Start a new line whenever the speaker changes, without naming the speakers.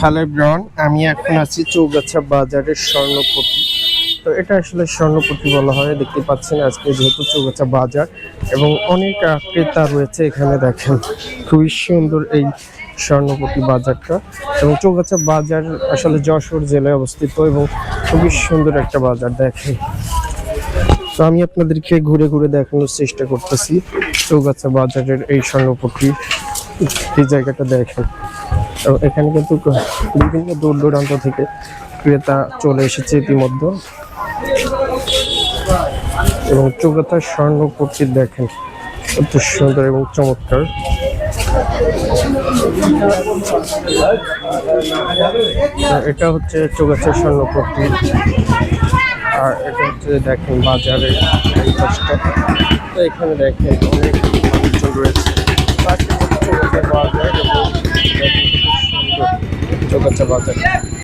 Hello ব্রন আমি এখন আছি চৌগাছা বাজারের স্বর্ণপতি তো এটা আসলে স্বর্ণপতি বলা হয়, দেখতে পাচ্ছেন আজকে যেহেতু চৌগাছা বাজার এবং অনেক ক্রেতা রয়েছে এখানে দেখেন। খুবই সুন্দর এই স্বর্ণপতি বাজারটা এবং চৌগাছা বাজার আসলে যশোর জেলায় অবস্থিত এবং খুবই সুন্দর একটা বাজার দেখেন। তো আমি আপনাদেরকে ঘুরে ঘুরে দেখানোর চেষ্টা করতেছি, চৌগাছা বাজারের এই স্বর্ণপতি এই জায়গাটা দেখেন। তো এখানে কিন্তু বিভিন্ন দূর দূরান্ত থেকে ক্রেতা চলে এসেছে ইতিমধ্যে। এবং চৌগাথার স্বর্ণপট্টি দেখেন কত সুন্দর এবং চমৎকার। এটা হচ্ছে চৌগাছার স্বর্ণপট্টি আর এটা হচ্ছে দেখেন বাজারে এখানে দেখেন অনেক রয়েছে। পাশে হচ্ছে চৌগাছা বাজার